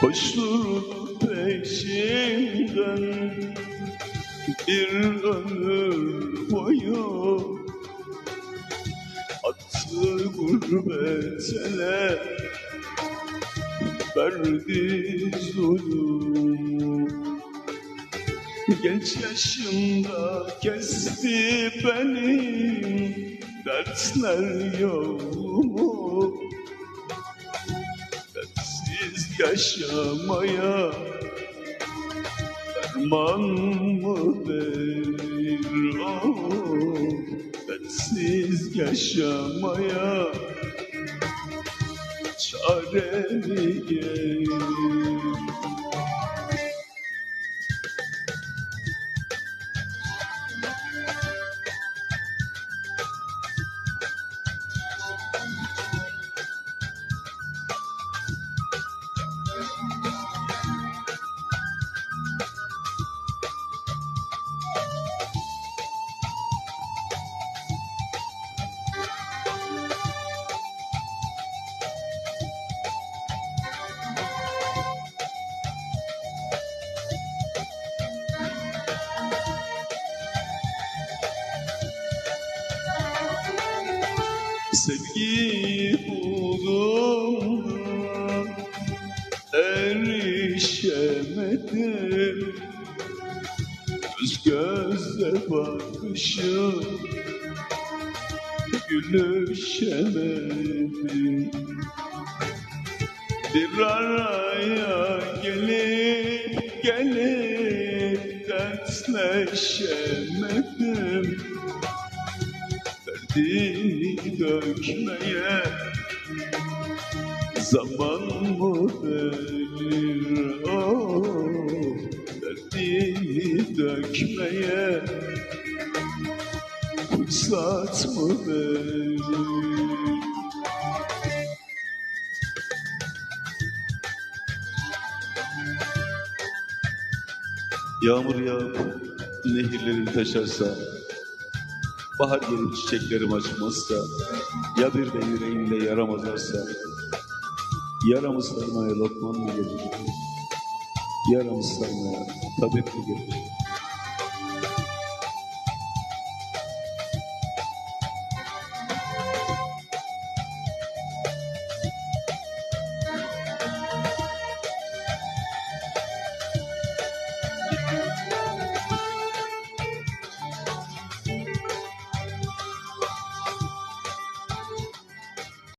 Koşturdu peşinden bir ömür boyu Attı gurbetele verdi zulüm. Genç yaşımda kesti benim dertler yolumu yaşamaya derman mı verir? Oh, Dertsiz yaşamaya çare mi gelir Sevgi buldum da erişemedim. Göz göze bakışım gülüşemedim. Bir araya gelip gelip dertleşemedim Derdini dökmeye zaman mı verir? Oh, Derdini dökmeye fırsat mı verir? Yağmur yağıp nehirlerin taşarsa Bahar gelip çiçeklerim açmazsa Ya bir de yüreğimde yaram azarsa Yaramı sarmaya lokman mı gelir? Yaramı sarmaya tabip mi gelir?